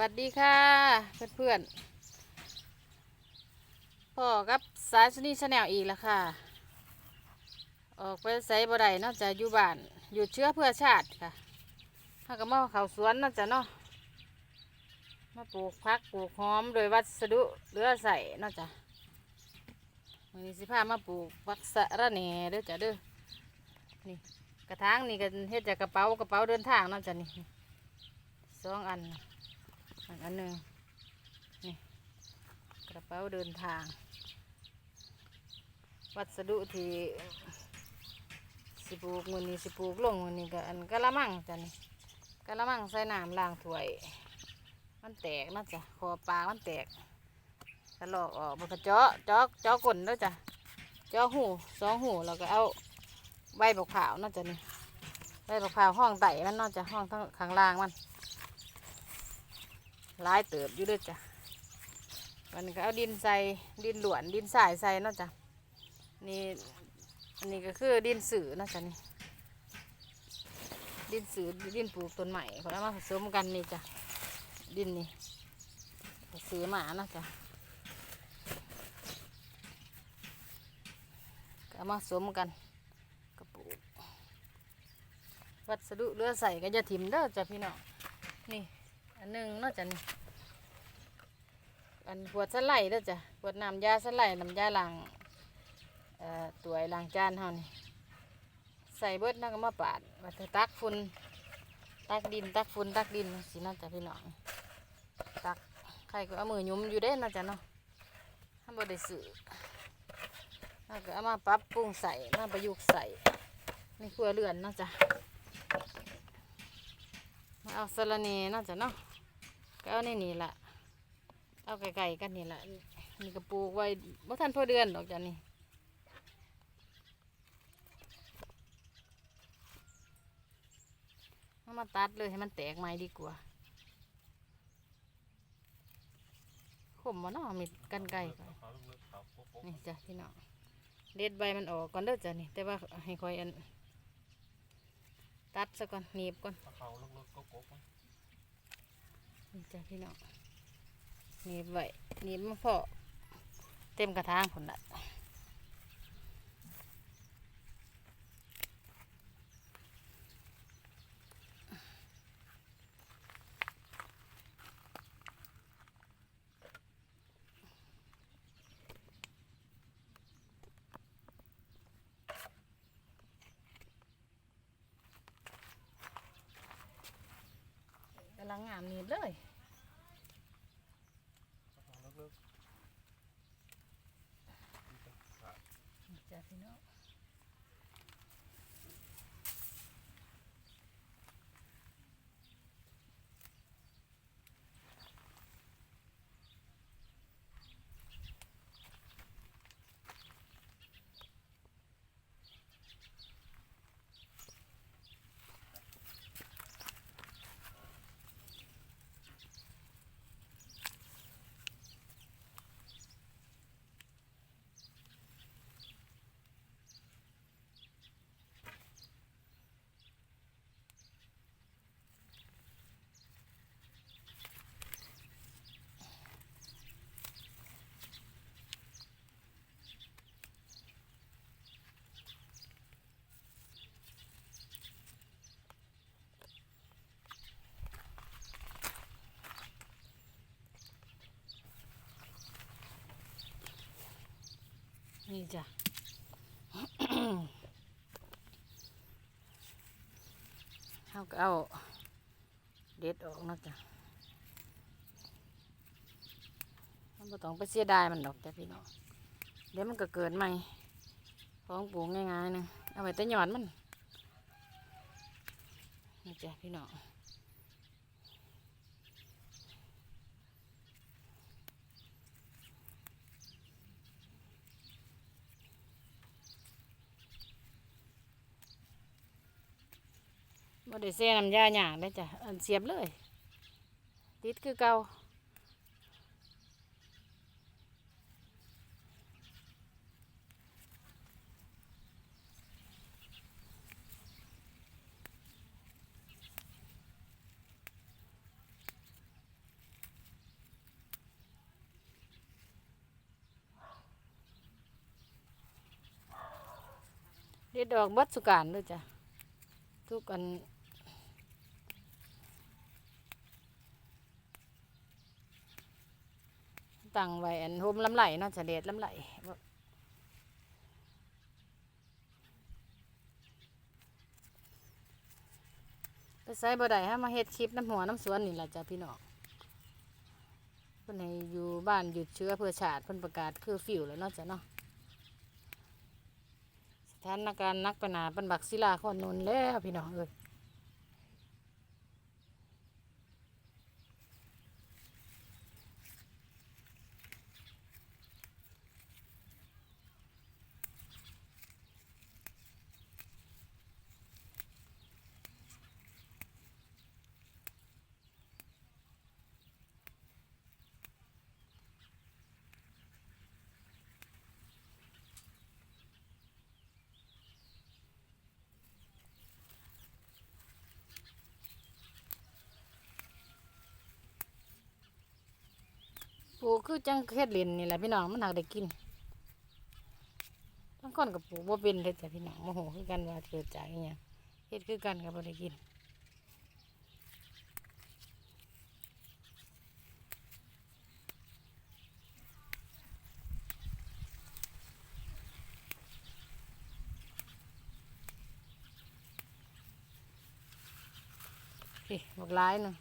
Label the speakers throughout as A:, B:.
A: วัสดีค่ะเพื่อนๆพ่อกับสายสนีชาแนลอีกแล้วค่ะ ออกไปใส่บ่ได้นอกจากอยู่บ้านอยู่เชื้อเพื่อชาติค่ะถ้าก็มาเขาสวนนอกจากเนาะมาปลูกพักปลูกหอมโดยวัสดุเหลือใส่นอกจากวันนี้สิพามาปลูกพักสะระแน่เด้อจ้ะเด้อนี่กระถางนี่ก็เฮ็ดจากกระเป๋ากระเป๋าเดินทางนอกจากนี่สองอัน อันนหนึ่งนี่กระเป๋าเดินทาง วัสดุที่สิปลูกมือนี้สิปลูกลงมือนี้ก็อันกะละมังจ้ะนี่กะละมังใส่น้ำล้างถ้วย มันแตกนะจ้ะคอปลามันแตกกระลอกออกมันก็เจาะเจาะเจาะก้นแล้วจ้ะเจาะหูสองหูแล้วก็เอาใบบักขาวนะจ้ะนี่ใบบักขาวห้องไตมันนอกจากห้องทั้งข้างล่างมัน หลายเติบอยู่ด้วยจ้ะมันก็เอาดินใส่ดินหลวนดินสายใส่เนาะจ้ะนี่อันนี้ก็คือดินสื่อเนาะจ้ะนี่ดินสื่อดินปลูกต้นใหม่เขาเอามาผสมกันนี่จ้ะดินนี่ซื้อมาเนาะจ้ะก็มาผสมกันก็ปลูกวัสดุเลือใส่ก็จะถิ่มเด้อจ้ะพี่น้องนี่ อันหนึ่งนอกจากนี้อันขวดสไลด์เด้อจ้ะขวดน้ำยาสไลด์น้ำยาล้างตัวล้างจานเฮานี่ใส่เบิดนั่นก็มาปาดมาตักฝุ่นตักดิน ตักฝุ่นตักดินสิน่าจะพี่น้องตักใครก็เอามือยุมอยู่เด้น่าจะเนาะถ้าบ่ได้ซื้อแล้วก็เอามาปรับปรุงใส่มาประยุกต์ใส่ในครัวเรือนเนาจะมาเอาสลัดเน่น่าจะเนาะ ก็เอาในนี่ละเอาไก่ๆกันนี่ละนี่ก็ปลูกไว้บ่ทันพอเดือนดอกจ้ะนี่เอามาตัดเลยให้มันแตกใหม่ดีกว่าขมมาเนาะมีกันไก่ก่อนนี่จ้ะพี่น้องเด็ดใบมันออกก่อนเด้อจ้ะนี่ แต่ว่าให้คอยอัน ตัดซะก่อนหนีบก่อน
B: เขาเลิกๆก็กบ
A: นี่ จ้ะพี่น้องหนีบไว้หนีบมาพอเต็มกระถางผลละกำลังงามนีบเลย
B: เลิก
A: จ้ะ จ้ะเขาก็เอาเด็ดออกนะจ้ะมันต้องไปเสียดายมันดอกจ้ะพี่น้องเดี๋ยวมันก็เกิดใหม่ของปลูกง่ายๆนึงเอาไว้แต่หยอดมันนี่จ้ะพี่น้อง ได้แซ่น้ำยาหยางได้จ้ะอันเสียบเลย ติดคือเก่าเด็ดดอกบัดสุการด้วยจ้ะทุกอัน ตั้งไว้อันโฮมลำไหลเนาะจะเด็ดลำไหลไปใส่บ่ได้ฮะมาเฮ็ดคลิปน้ำหัวน้ำสวนนี่แหละจ้ะพี่น้องเพิ่นให้อยู่บ้านหยุดเชื้อเพื่อชาติเพิ่นประกาศคือฟิวแล้วเนาะจ้ะเนาะสถานการณ์นักปัญหาปันบักศิลาขอนนนแล้วพี่น้องเอ้ย ปลูกคือจังเฮ็ดเล่นนี่แหละพี่น้องมันหักได้กินบางคนก็ปลูกบ่เป็นเลยจ้ะพี่น้องโมโหคือกันว่าเกิดจากอหยังเฮ็ดคือกันก็บ่ได้กินพี่บักหลายหนึง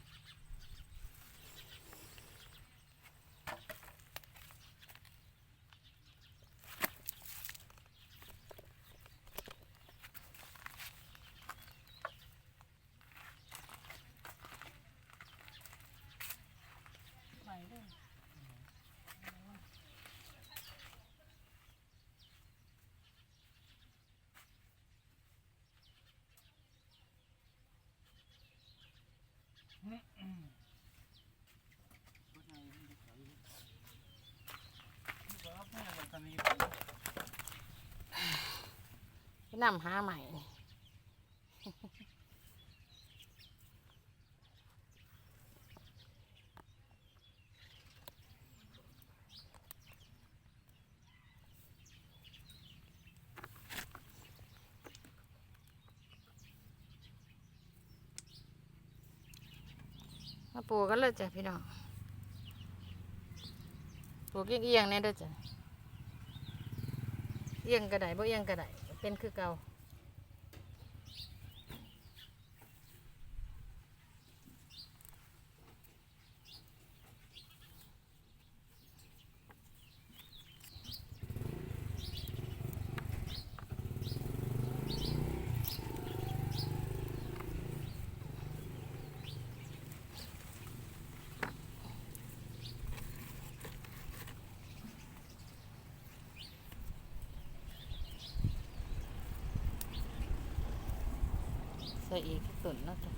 B: ครับแม่วันตอนนี้
A: ไปนำหาใหม่นี่ มาปลูกกันเลยจ้ะพี่น้องปลูกเอียงๆเนี่ยเด้อจ้ะเอียงกระไดบ่เอียงกระไดเป็นคือเก่าใส่อีกตุ่นนะจ้ะ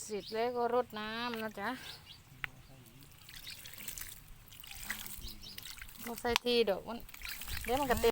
A: เสร็จแล้วก็รดน้ำนะจ๊ะไม่ใส่ทีดอกมันเดี๋ยวมันก็เต็ม